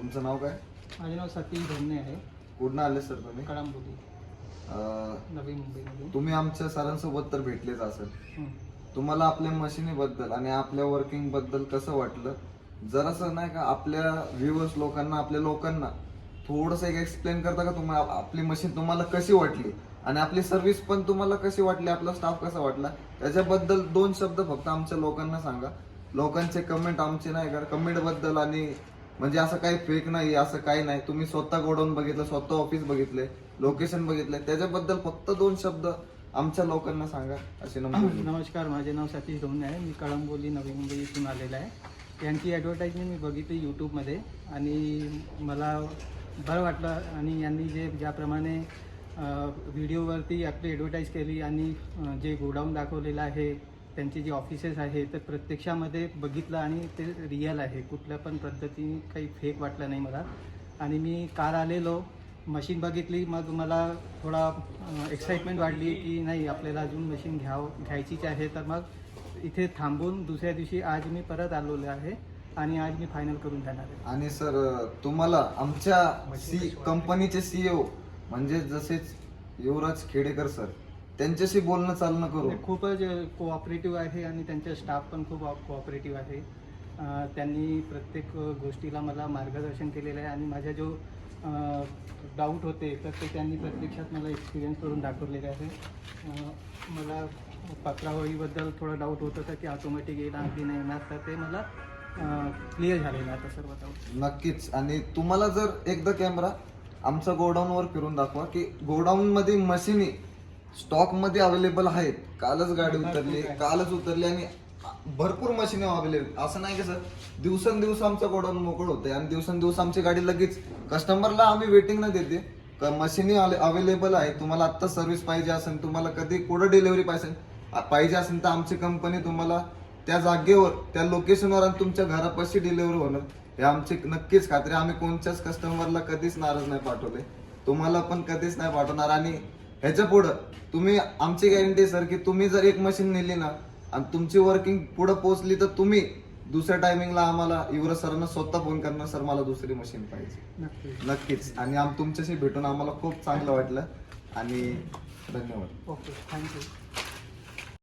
तुमचं नाव काय? माझे नाव सतीश धोमणे आहे. कुठनं आले सर तुम्ही? कळांबोली. अं, नवी मुंबईमधून तुम्ही आमच्या सरांसोबत तर भेटलेच असेल. हं. तुम्हाला आपल्या मशिनीबद्दल आणि आपल्या वर्किंगबद्दल कसं वाटलं? जरासं नाही का आपल्या व्ह्युअर्स लोकांना आपल्या लोकांना थोडस एक एक्सप्लेन करता का तुम्हाला आपली मशीन तुम्हाला कशी वाटली? आणि आपली सर्व्हिस पण तुम्हाला कशी वाटली? आपला स्टाफ कसा वाटला? त्याच्याबद्दल दोन शब्द फक्त आमच्या लोकांना सांगा. लोकांचे कमेंट आमचे नाही का कमेंटबद्दल आणि म्हणजे असं काही फेक नाही असं काही नाही. तुम्ही स्वतः गोडाऊन बघितलं स्वतः ऑफिस बघितले लोकेशन बघितले त्याच्याबद्दल फक्त दोन शब्द आमच्या लोकांना सांगा असे नंबर नमस्कार माझे नाव सतीश धोमणे आहे. मी कळंबोली नवी मुंबई इथून आलेला आहे. यांची ॲडव्हर्टाईजमेंट मी बघितली यूट्यूबमध्ये आणि मला बरं वाटलं आणि यांनी जे ज्याप्रमाणे व्हिडिओवरती आपली ॲडव्हर्टाईज केली आणि जे गोडाऊन दाखवलेलं आहे त्यांचे जे ऑफिसेस आहे ते प्रत्यक्षामध्ये बघितलं आणि ते रिअल आहे. कुठल्या पण पद्धतीने काही फेक वाटलं नाही मला. आणि मी काल आलेलो मशीन बघितली मग मला थोडा एक्साइटमेंट वाढली की नाही आपल्याला अजून मशीन घ्याव घ्यायचीच आहे. तर मग इथे थांबून दुसऱ्या दिवशी आज मी परत आलेलो आहे आणि आज मी फायनल करून जाणार आहे. आणि सर तुम्हाला आमच्या सी कंपनीचे सीईओ म्हणजे जसेच युवराज खेडेकर सर त्यांच्याशी बोलणं चालणं करू. ते खूपच कोऑपरेटिव्ह आहे आणि त्यांचा स्टाफ पण खूप कोऑपरेटिव्ह आहे. त्यांनी प्रत्येक गोष्टीला मला मार्गदर्शन केलेलं आहे आणि माझ्या जो डाऊट होते तर ते त्यांनी प्रत्यक्षात मला एक्सपिरियन्स करून दाखवलेले आहे. मला पत्रावळीबद्दल थोडा डाऊट होत होता की ऑटोमॅटिक येणार की नाही येणार तर ते मला क्लिअर झालेलं आहे आता सर्व डाऊट नक्कीच. आणि तुम्हाला जर एकदा कॅमेरा आमच्या गोडाऊन वर फिरून दाखवा की गोडाऊन मध्ये मशिनी स्टॉकमध्ये अवेलेबल आहेत. कालच गाडी उतरली कालच उतरली आणि भरपूर मशिनी अवेलेबल असं नाही की सर दिवसेंदिवस आमचं गोडाऊन मोकळ होते आणि दिवसेंदिवस आमची गाडी लगेच कस्टमरला आम्ही वेटिंग न देते मशिनी अवेलेबल आहे. तुम्हाला आत्ता सर्व्हिस पाहिजे असेल तुम्हाला कधी कुठं डिलिव्हरी पाहिजे पाहिजे असेल तर आमची कंपनी तुम्हाला त्या जागेवर त्या लोकेशनवर आणि तुमच्या घरापाशी डिलिव्हरी होणार. हे आमची नक्कीच खात्री. आम्ही कोणत्याच कस्टमरला कधीच नाराज नाही पाठवले. तुम्हाला पण कधीच नाही पाठवणार आणि ह्याच्या पुढं तुम्ही आमची गॅरंटी सर की तुम्ही जर एक मशीन नेली ना आणि तुमची वर्किंग पुढे पोहोचली तर तुम्ही दुसऱ्या टायमिंगला आम्हाला युवराज सरांना स्वतः फोन करणार सर मला दुसरी मशीन पाहिजे. नक्की नक्कीच. आणि आम तुमच्याशी भेटून आम्हाला खूप चांगलं वाटलं. आणि धन्यवाद. Okay thank you